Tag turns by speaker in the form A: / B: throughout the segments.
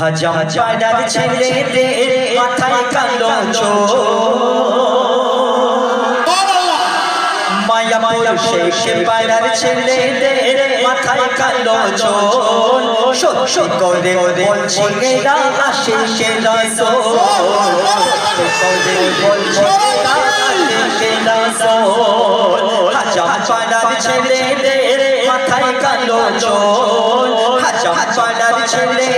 A: হাজাম পাড়ার ছেলেদের মাথায় কালো চোখ মায়া মায়া শেখ পাড়ার ছেলেদের মাথায় কালো চোল সত্যি করে বলছি, এরা আশিকে রাসূল সত্যি করে বলছি, এরা আশিকে রাসূল হাজাম পাড়ার ছেলেদের মাথায় কালো চোল হাজাম পাড়ার কালো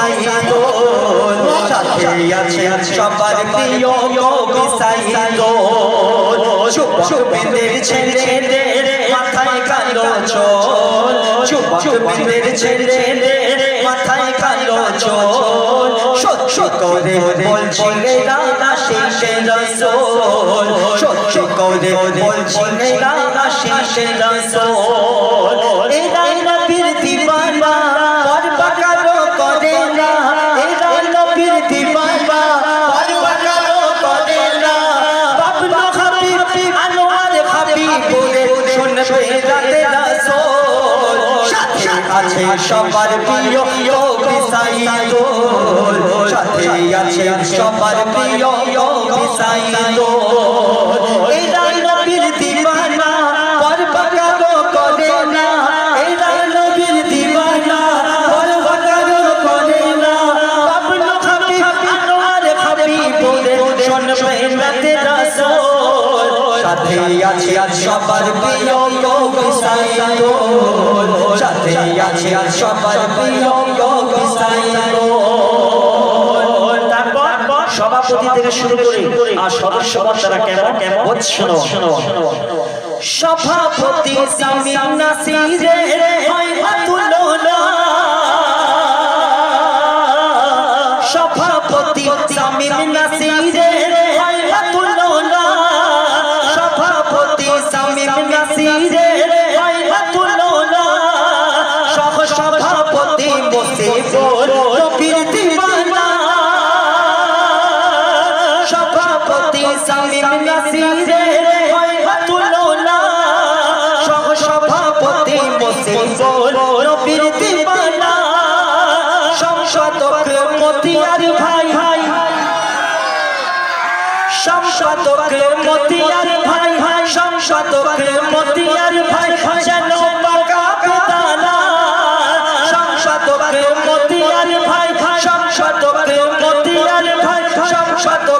A: কবি সাইদুল সাথে আছে, সবার প্রিয় সাইদুল যুবক বেদের ছেলেদের মাথায় কালো চোল। বেদের ছেলেদের মাথায় কালো চোল। সত্যি করে বলছি এরা আশিকে রাসূল। সত্যি করে বলছি এরা আশিকে রাসূল। সবার প্রিয় কবি সাইদুল, সাথে আছে সবার প্রিয় কবি সাইদুল। এরা নবীর দিওয়ানা পর পাকালো করে না। এরা নবীর দিওয়ানা পর পাকালো করে না। বাবলু হাবিব আনোয়ার হাবিব বলে শুনবে রাতে সাথে আছে সবার প্রিয় কবি সাইদুল
B: তারপর সভাপতি থেকে শুরু করে আর সদস্য তারা কেমন? কেমন? শোনো শোনো
A: সভাপতি সামিম নাসিরের হয় তুলনা সভাপতি বল নবীর দিওয়ানা সংসদক মতিয়ার ভাই ভাই সংসদক মতিয়ার ভাই ভাই সংসদক মতিয়ার ভাই যেন পাকা বেদানা সংসদক মতিয়ার ভাই সংসদক মতিয়ার ভাই সংসদক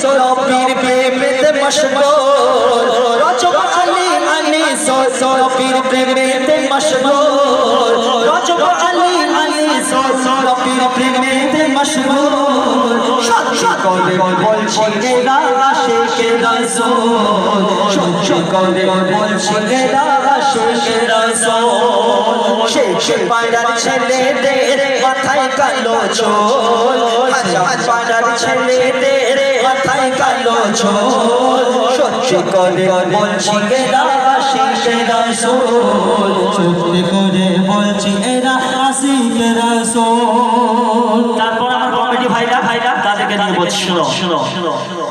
A: সো সো প্রেমেতে মশগুল। রজব আলী আলী সো সো প্রেমেতে মশগুল রজব আলী আলী সো সো প্রেমেতে মশগুল সত্যি করে কালো সত্যি করে বলছি এরা আশিকে রাসূল
C: সত্যি করে বলছি এরা আশিক রাসূল
B: তারপর আমার কমিটি ভাইরা ভাইরা তাদেরকে নিয়ে বলছি শোনো শোনো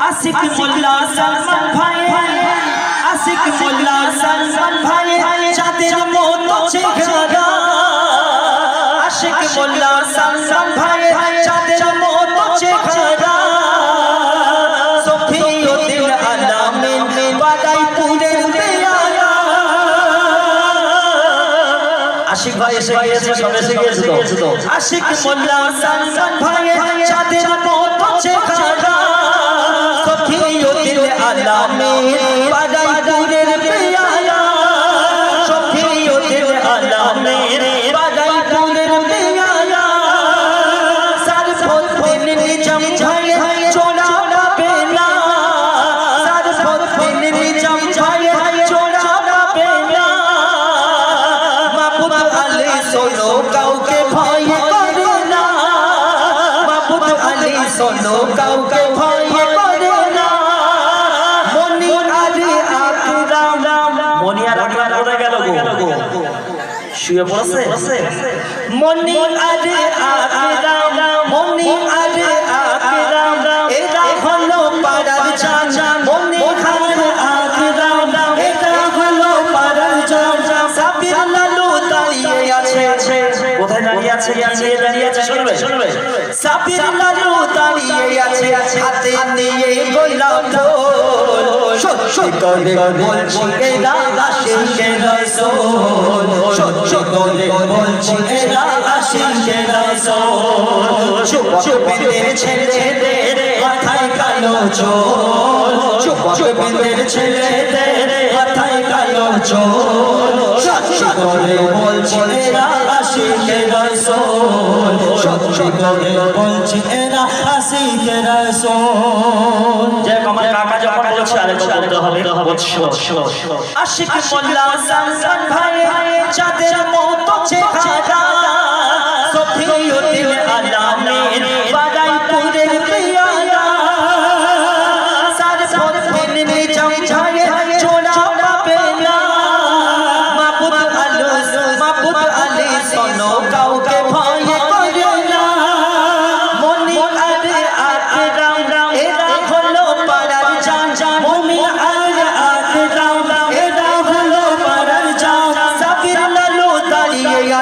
A: আশিক মোল্লা সালমান ভাই আশিক মোল্লা সালমান ভাই চাঁদের মতো চেহারা। আশিক মোল্লা সালমান
B: এসে গিয়েছে সব এসে গিয়েছে তো
A: আশিক মোল্লা সালমান ভাইয়ে চাঁদের পথ পথে খাড়া সফিউদ্দিন দিল আলামে পুরের সোনো কাউকে ভয় করে না। মনি আলী আকরাম।
B: মনিয়ার আকরাম কোথায় গেল গো। শুয়ে পড়েছে?
A: মনি আলী আকরাম। মনি আলী আকরাম। এটা হলো পাড়ার চাচা মনি খান আকরাম। এটা হলো পাড়ার চাচা সাবির লালু দাঁড়িয়ে আছে?
B: কোথায় দাঁড়িয়ে আছে?
A: সাবির লালু দাঁড়িয়ে আছে হাতে নিয়ে গোলাপ সত্যি করে বলছি এরা আশিকে রসুল সত্যি করে বলছি এরা আশিকে রসুল চুপচাপের ছেলেদের মাথায় কালো চোল চুপচাপের ছেলেদের মাথায় কালো চোল সত্যি করে করে বলছি এরা আশিকে রসুল
B: যে আমার কাকা যখন বলছে আরেকটু বলতে হবে
A: আশিক মোল্লা সালমান ভাই, যাদের মতো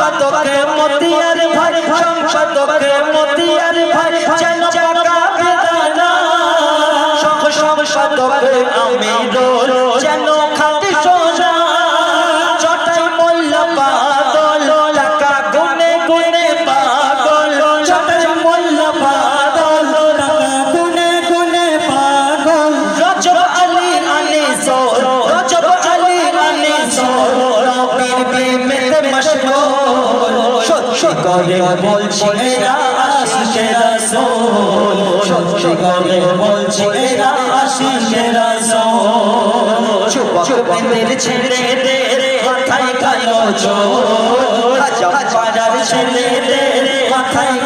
A: সংসদকে মতিয়ার ভাই শতকে মতিয়ার ভাই যেন পাকা বেদানা। শতকে আমি আমিরুল যেন সত্যি করে বলছি এরা আশিকে রাসূল। সত্যি করে বলছি এরা রাসূল। চুপ চুপের ছেলেদের মাথায় কালো চোর হাজার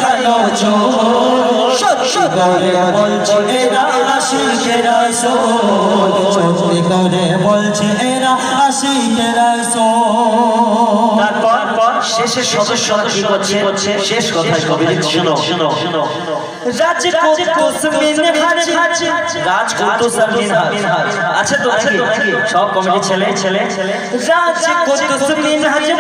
A: কালো চোর করে বলছি এরা আশিকে রাসূল সত্যি করে বলছি এরা আশিকে রাসূল
B: তারপর শেষে সদস্যরা কি করছে শেষ কথায় কবি শোনো শোনো শোনো
A: রাজকোট কুসমিন হাজি
B: রাজকুটুস আর তো সব কমিটি ছেলে? ছেলে?
A: কুসমিন হাজি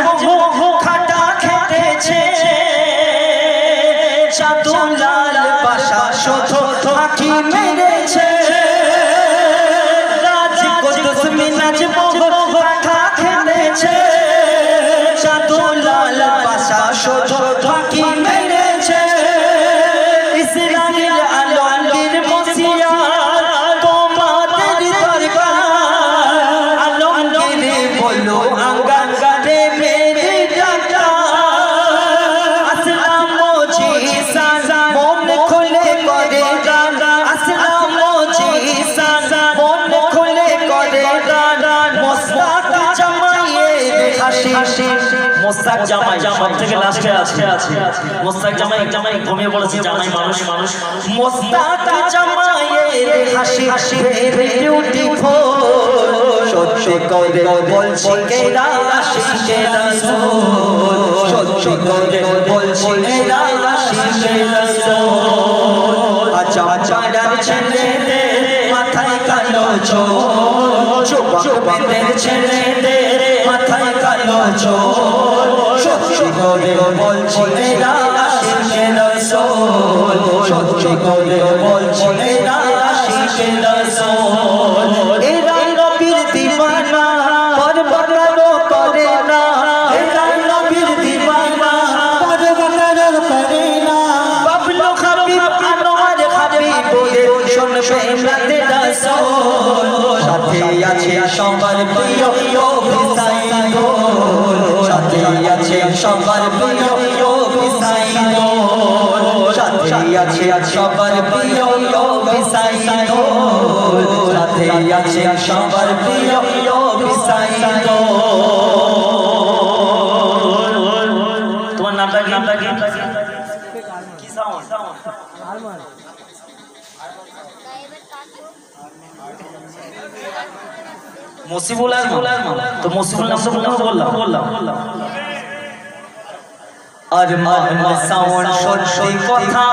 A: মোস্তাক
B: জামাই সব থেকে লাস্টে আছে। মোস্তাক জামাই জামাই ঘুমিয়ে পড়েছে জামাই মানুষ মানুষ।
A: মোস্তাক জামাইয়ের হাসি হাসি বিউটিফুল সত্যি করে বলছি এরা আশিকে রাসূল সত্যি করে বলছি এরা আশিকে রাসূল আচ্ছা পাড়ার ছেলেদের মাথায় কালো যুবকদের ছেলেদের মাথায় চোর সত্যি করে বলছি এরা আশিকে রাসূল সত্যি করে বলছি এরা আশিকে রাসূল এরা নবীর দিওয়ানা পরবকারও করে না এরা নবীর দিওয়ানা
C: পরবকার করে না
A: প্রিয় আছে সবার প্রিয়
B: মসিবুল আজমান তো মসিবুল বললাম বললাম বললাম।
A: আর মান সাউন্ড সত্যি কথা।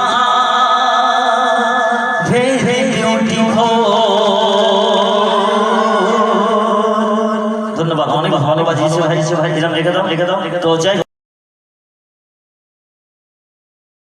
A: ভেরি বিউটিফুল
B: ধন্যবাদ, অনেক ভালো বাজিয়েছে ভাই ভাই এরকম রেখে দাও রেখে দাও তো যাই।